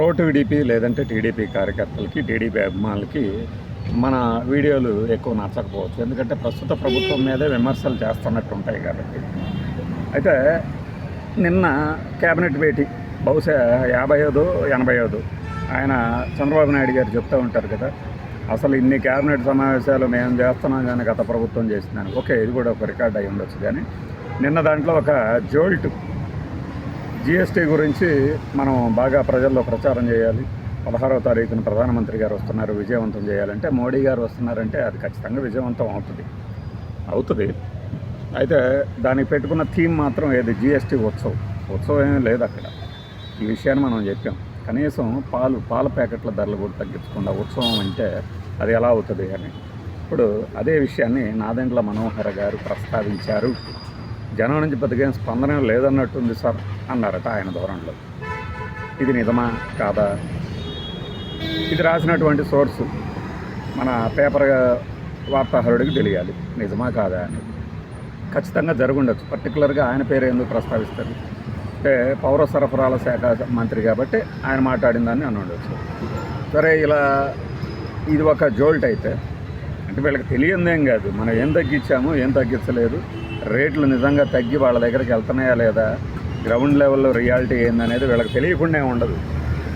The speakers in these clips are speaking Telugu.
ప్రోటీడీపీ లేదంటే టీడీపీ కార్యకర్తలకి టీడీపీ అభిమానులకి మన వీడియోలు ఎక్కువ నచ్చకపోవచ్చు. ఎందుకంటే ప్రస్తుత ప్రభుత్వం మీదే విమర్శలు చేస్తున్నట్టు ఉంటాయి కాబట్టి. అయితే నిన్న కేబినెట్ భేటీ బహుశా యాభై ఐదు ఎనభై ఐదు ఆయన చంద్రబాబు నాయుడు గారు చెప్తూ ఉంటారు కదా అసలు ఇన్ని కేబినెట్ సమావేశాలు మేము చేస్తున్నాం కానీ గత ప్రభుత్వం చేసిందని. ఓకే ఇది కూడా ఒక రికార్డ్ అయి ఉండొచ్చు కానీ నిన్న దాంట్లో ఒక జోల్ట్ జిఎస్టీ గురించి మనం బాగా ప్రజల్లో ప్రచారం చేయాలి. పదహారవ తారీఖున ప్రధానమంత్రి గారు వస్తున్నారు విజయవంతం చేయాలంటే మోడీ గారు వస్తున్నారంటే అది ఖచ్చితంగా విజయవంతం అవుతుంది. అవుతుంది. అయితే దానికి పెట్టుకున్న థీమ్ మాత్రం ఏది? జిఎస్టీ ఉత్సవం. ఉత్సవం ఏమీ లేదు అక్కడ. ఈ విషయాన్ని మనం చెప్పాం. కనీసం పాలు పాల ప్యాకెట్ల ధరలు కూడా తగ్గించకుండా ఉత్సవం అంటే అది ఎలా అవుతుంది అని. ఇప్పుడు అదే విషయాన్ని నాదెండ్ల మనోహర గారు ప్రస్తావించారు. జనం నుంచి పెద్దగా స్పందన లేదన్నట్టుంది సార్ అన్నారట ఆయన ధోరణిలో. ఇది నిజమా కాదా? ఇది రాసినటువంటి సోర్సు మన పేపర్ వార్తాహరుడికి తెలియాలి. నిజమా కాదా అని ఖచ్చితంగా జరుగుండొచ్చు. పర్టికులర్గా ఆయన పేరు ఎందుకు ప్రస్తావిస్తారు? అంటే పౌర సరఫరాల శాఖ మంత్రి కాబట్టి ఆయన మాట్లాడిన దాన్ని అని ఉండొచ్చు సరే ఇలా ఇది ఒక జోల్ట్ అయితే అంటే వీళ్ళకి తెలియందేం కాదు. మనం ఏం తగ్గించాము ఏం తగ్గించలేదు. రేట్లు నిజంగా తగ్గి వాళ్ళ దగ్గరికి వెళ్తున్నాయా లేదా? గ్రౌండ్ లెవెల్లో రియాలిటీ ఏందనేది వీళ్ళకి తెలియకుండా ఉండదు.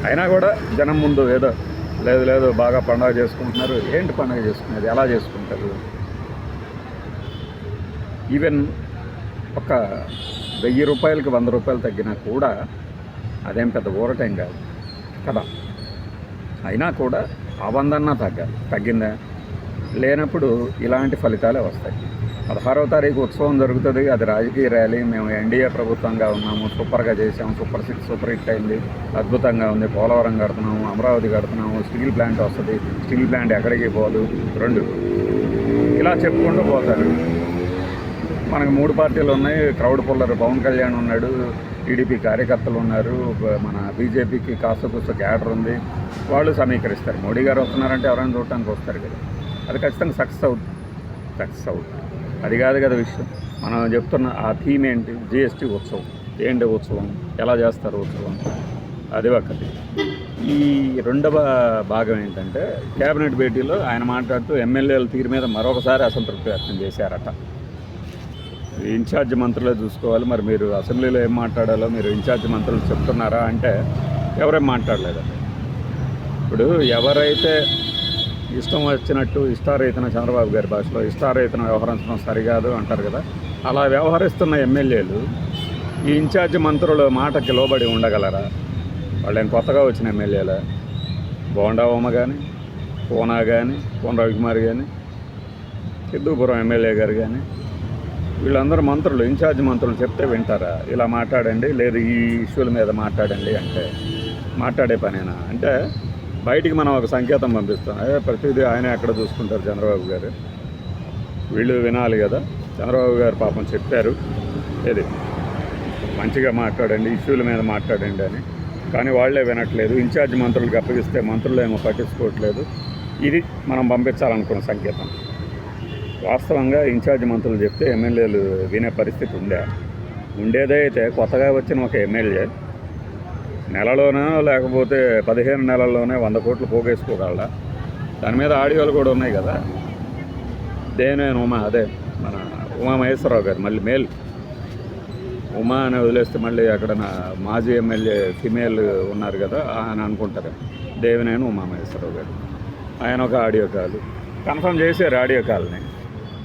అయినా కూడా జనం ముందు ఏదో లేదు లేదు బాగా పండగ చేసుకుంటున్నారు. ఏంటి పండగ చేసుకునేది? ఎలా చేసుకుంటారు? ఈవెన్ ఒక వెయ్యి రూపాయలకి వంద రూపాయలు తగ్గినా కూడా అదేం పెద్ద ఊరటం కాదు. కదా? అయినా కూడా ఆ వందన్నా తగ్గాలి. తగ్గిందా? లేనప్పుడు ఇలాంటి ఫలితాలే వస్తాయి. పదహారవ తారీఖు ఉత్సవం జరుగుతుంది. అది రాజకీయ ర్యాలీ. మేము ఎన్డీఏ ప్రభుత్వంగా ఉన్నాము. సూపర్గా చేసాము సూపర్ సిక్స్ సూపర్ హిట్ అయింది. అద్భుతంగా ఉంది. పోలవరం కడుతున్నాము. అమరావతి కడుతున్నాము. స్టీల్ ప్లాంట్ వస్తుంది. స్టీల్ ప్లాంట్ ఎక్కడికి పోదు? రెండు. ఇలా చెప్పుకుంటూ పోతారు. మనకు మూడు పార్టీలు ఉన్నాయి. క్రౌడ్ పుల్లర్ పవన్ కళ్యాణ్ ఉన్నాడు. టీడీపీ కార్యకర్తలు ఉన్నారు. మన బీజేపీకి కాస్త కూస్త క్యాడర్ ఉంది. వాళ్ళు సమీకరిస్తారు. మోడీ గారు వస్తున్నారంటే ఎవరైనా చూడటానికి వస్తారు కదా. అది ఖచ్చితంగా సక్సెస్ అవుతుంది. సక్సెస్ అవుతుంది. అది కాదు కదా విషయం. మనం చెప్తున్న ఆ థీమ్ ఏంటి? జిఎస్టీ ఉత్సవం. ఏంటి ఉత్సవం? ఎలా చేస్తారు ఉత్సవం? అది ఒకటి. ఈ రెండవ భాగం ఏంటంటే కేబినెట్ భేటీలో ఆయన మాట్లాడుతూ ఎమ్మెల్యేల తీరు మీద మరొకసారి అసంతృప్తి వ్యక్తం చేశారట. ఇన్ఛార్జ్ మంత్రులే చూసుకోవాలి. మరి మీరు అసెంబ్లీలో ఏం మాట్లాడాలో మీరు ఇన్ఛార్జ్ మంత్రులు చెప్తున్నారా అంటే ఎవరేం మాట్లాడలేదండి ఇప్పుడు ఎవరైతే ఇష్టం వచ్చినట్టు ఇష్టారైతన చంద్రబాబు గారి భాషలో ఇష్టారహితన వ్యవహరించడం సరికాదు అంటారు కదా. అలా వ్యవహరిస్తున్న ఎమ్మెల్యేలు ఈ ఇన్ఛార్జ్ మంత్రుల మాటకి లోబడి ఉండగలరా? వాళ్ళని కొత్తగా వచ్చిన ఎమ్మెల్యేల? బోండావమ్మ కానీ పూనా కానీ పూన రవికుమార్ కానీ సిద్ధుపురం ఎమ్మెల్యే గారు కానీ వీళ్ళందరూ మంత్రులు ఇన్ఛార్జ్ మంత్రులు చెప్తే వింటారా? ఇలా మాట్లాడండి లేదు ఈ ఇష్యూల మీద మాట్లాడండి అంటే మాట్లాడే పనేనా? అంటే బయటికి మనం ఒక సంకేతం పంపిస్తాం. అదే ప్రతిదీ ఆయన ఎక్కడ చూసుకుంటారు చంద్రబాబు గారు. వీళ్ళు వినాలి కదా. చంద్రబాబు గారు పాపం చెప్పారు. ఏది? మంచిగా మాట్లాడండి ఇష్యూల మీద మాట్లాడండి అని. కానీ వాళ్ళే వినట్లేదు. ఇన్ఛార్జ్ మంత్రులకు అప్పగిస్తే మంత్రులు ఏమో పట్టించుకోవట్లేదు. ఇది మనం పంపించాలనుకున్న సంకేతం. వాస్తవంగా ఇన్ఛార్జ్ మంత్రులు చెప్తే ఎమ్మెల్యేలు వినే పరిస్థితి ఉండే. ఉండేదే అయితే కొత్తగా వచ్చిన ఒక ఎమ్మెల్యే నెలలోనో లేకపోతే పదిహేను నెలల్లోనే వంద కోట్లు పోగేసుకోగలరా దాని మీద ఆడియోలు కూడా ఉన్నాయి కదా. దేనేను ఉమా అదే మన ఉమామహేశ్వరరావు గారు మళ్ళీ మేల్. ఉమా అని వదిలేస్తే మళ్ళీ అక్కడ నా మాజీ ఎమ్మెల్యే ఫిమేల్ ఉన్నారు కదా అని అనుకుంటారు. దేవినేని ఉమామహేశ్వరరావు గారు. ఆయన ఒక ఆడియో కాల్. కన్ఫర్మ్ చేశారు ఆడియో కాల్ని.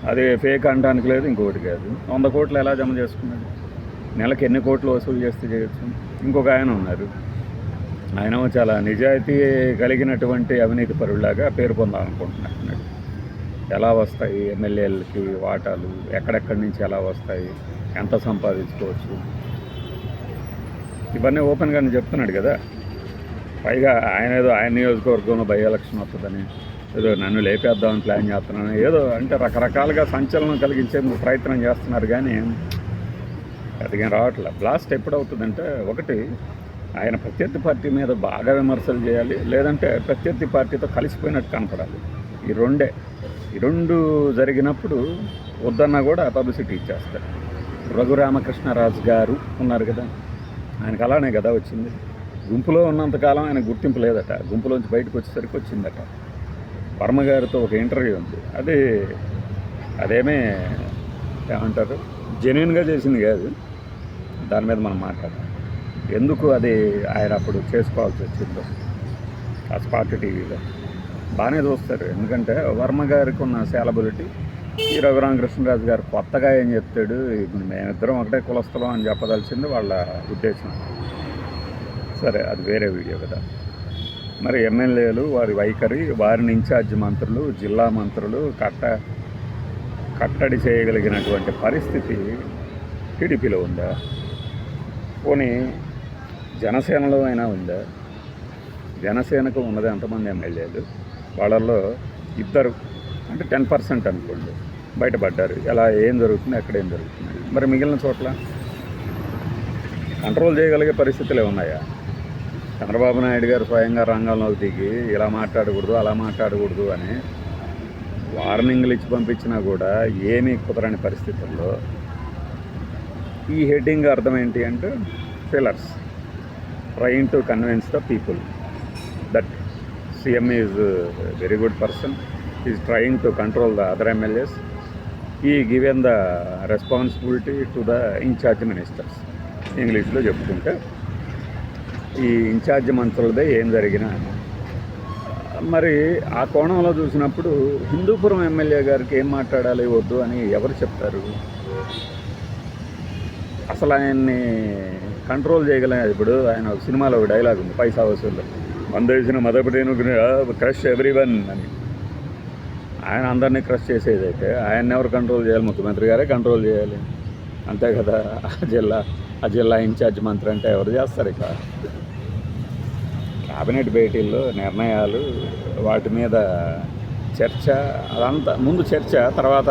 అది ఫేక్ అనడానికి లేదు ఇంకొకటి కాదు. వంద కోట్లు ఎలా జమ చేసుకున్నాడు నెలకు ఎన్ని కోట్లు వసూలు చేస్తే చేయొచ్చు? ఇంకొక ఆయన ఉన్నారు. ఆయన చాలా నిజాయితీ కలిగినటువంటి అవినీతి పరులాగా పేరు పొందాలనుకుంటున్నాడు ఎలా వస్తాయి ఎమ్మెల్యేలకి వాటాలు? ఎక్కడెక్కడి నుంచి ఎలా వస్తాయి? ఎంత సంపాదించుకోవచ్చు? ఇవన్నీ ఓపెన్గానే చెప్తున్నాడు కదా. పైగా ఆయన ఏదో ఆయన నియోజకవర్గంలో బై ఎలక్షన్ వస్తుందని ఏదో నన్ను లేపేద్దామని ప్లాన్ చేస్తున్నాను. ఏదో అంటే రకరకాలుగా సంచలనం కలిగించే ప్రయత్నం చేస్తున్నారు కానీ అదిగేం రావట్లే. బ్లాస్ట్ ఎప్పుడు అవుతుందంటే ఒకటి ఆయన ప్రత్యర్థి పార్టీ మీద బాగా విమర్శలు చేయాలి లేదంటే ప్రత్యర్థి పార్టీతో కలిసిపోయినట్టు కనపడాలి. ఈ రెండే. ఈ రెండు జరిగినప్పుడు వద్దన్నా కూడా పబ్లిసిటీ ఇచ్చేస్తారు. రఘురామకృష్ణరాజు గారు ఉన్నారు కదా ఆయనకు అలానే కదా వచ్చింది. గుంపులో ఉన్నంతకాలం ఆయన గుర్తింపు లేదట. గుంపులోంచి బయటకు వచ్చేసరికి వచ్చిందట. వర్మగారితో ఒక ఇంటర్వ్యూ ఉంది. అది అదేమే ఏమంటారు? జెన్యున్గా చేసింది కాదు. దాని మీద మనం మాట్లాడదాం ఎందుకు అది ఆయన అప్పుడు చేసుకోవాల్సి వచ్చిందో? ఆ స్పాట్ టీవీలో. బాగానే చూస్తారు. ఎందుకంటే వర్మ గారికి ఉన్న సేలబిలిటీ ఈ రఘురామకృష్ణరాజు గారు కొత్తగా ఏం చెప్తాడు ఇప్పుడు మేమిద్దరం ఒకటే కులస్థలం అని చెప్పదలిసింది వాళ్ళ ఉద్దేశం. సరే అది వేరే వీడియో కదా. మరి ఎమ్మెల్యేలు వారి వైఖరి వారిని ఇన్ఛార్జ్ మంత్రులు జిల్లా మంత్రులు కట్ట కట్టడి చేయగలిగినటువంటి పరిస్థితి టీడీపీలో ఉందా? పోనీ జనసేనలో అయినా ఉందా? జనసేనకు ఉన్నది ఎంతమంది ఎమ్మెల్యేలు? వాళ్ళల్లో ఇద్దరు అంటే టెన్ పర్సెంట్ అనుకోండి బయటపడ్డారు. ఎలా ఏం జరుగుతుంది ఎక్కడ ఏం జరుగుతుంది? మరి మిగిలిన చోట్ల కంట్రోల్ చేయగలిగే పరిస్థితులే ఉన్నాయా? చంద్రబాబు నాయుడు గారు స్వయంగా రంగంలోకి దిగి ఇలా మాట్లాడకూడదు అలా మాట్లాడకూడదు అని వార్నింగ్లు ఇచ్చి పంపించినా కూడా ఏమీ కుదరని పరిస్థితుల్లో ఈ హెడ్డింగ్ అర్థం ఏంటి అంటే fillers train to convince the people that CM is very good person is trying to control the other MLAs ఈ given the responsibility to the incharge ministers ఇంగ్లీష్లో చెప్పుకుంటే ఈ ఇన్ఛార్జ్ మంత్రులదే ఏం జరిగినా మరి ఆ కోణంలో చూసినప్పుడు హిందూపురం ఎమ్మెల్యే గారికి ఏం మాట్లాడాలి వద్దు అని ఎవరు చెప్తారు? అసలు ఆయన్ని కంట్రోల్ చేయగలం ఇప్పుడు. ఆయన ఒక సినిమాలో ఒక డైలాగ్ ఉంది పైసా వసూలు. వందేసిన మొదటిను క్రష్ ఎవ్రీ వన్ అని. ఆయన అందరినీ క్రష్ చేసేదైతే ఆయన ఎవరు కంట్రోల్ చేయాలి? ముఖ్యమంత్రి గారే కంట్రోల్ చేయాలి. అంతే కదా ఆ జిల్లా ఆ జిల్లా ఇన్ఛార్జ్ మంత్రి అంటే ఎవరు చేస్తారు ఇక? కేబినెట్ భేటీల్లో నిర్ణయాలు వాటి మీద చర్చ అదంతా ముందు చర్చ తర్వాత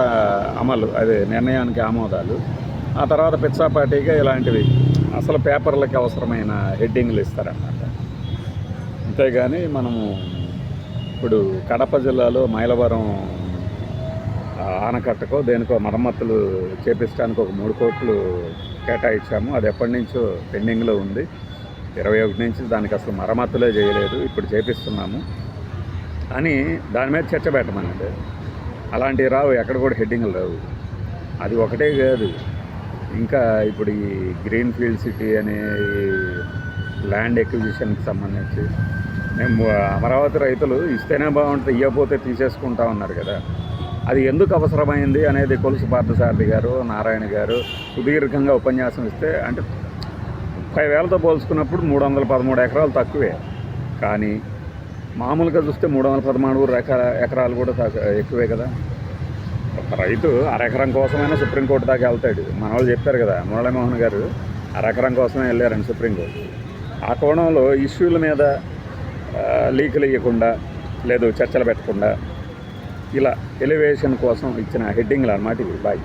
అమలు అదే నిర్ణయానికి ఆమోదాలు. ఆ తర్వాత పిచ్చాపాటిగా ఇలాంటివి అసలు పేపర్లకి అవసరమైన హెడ్డింగ్లు ఇస్తారన్నమాట. అంతేగాని మనము ఇప్పుడు కడప జిల్లాలో మైలవరం ఆనకట్టకో దేనికో మరమ్మతులు చేపించడానికి ఒక మూడు కోట్లు కేటాయించాము. అది ఎప్పటి నుంచో పెండింగ్లో ఉంది. ఇరవై ఒకటి నుంచి దానికి అసలు మరమ్మతులే చేయలేదు. ఇప్పుడు చేపిస్తున్నాము. అని దాని మీద చర్చ పెట్టమనండి. అలాంటివి రావు. ఎక్కడ కూడా హెడ్డింగ్లు రావు. అది ఒకటే కాదు. ఇంకా ఇప్పుడు ఈ గ్రీన్ ఫీల్డ్ సిటీ అనే ల్యాండ్ ఎక్విజిషన్కి సంబంధించి మేము అమరావతి రైతులు ఇస్తేనే బాగుంటుంది ఇవ్వకపోతే తీసేసుకుంటా ఉన్నారు కదా. అది ఎందుకు అవసరమైంది అనేది కొలుసు పార్థసారథి గారు నారాయణ గారు సుదీర్ఘంగా ఉపన్యాసం ఇస్తే అంటే ముప్పై వేలతో పోల్చుకున్నప్పుడు మూడు వందల పదమూడు ఎకరాలు తక్కువే. కానీ మామూలుగా చూస్తే మూడు వందల పదమూడు ఎకరా ఎకరాలు కూడా తక్కువ- ఎక్కువే కదా. రైతు అరెకరం కోసమైనా సుప్రీంకోర్టు దాకా వెళ్తాడు. మన వాళ్ళు చెప్పారు కదా మురళీమోహన్ గారు అరెకరం కోసమే వెళ్ళారని సుప్రీంకోర్టు. ఆ కోణంలో ఇష్యూల మీద లీకులు ఇవ్వకుండా లేదు చర్చలు పెట్టకుండా ఇలా ఎలివేషన్ కోసం ఇచ్చిన హెడ్డింగ్లు అన్నమాట ఇవి. బాయ్.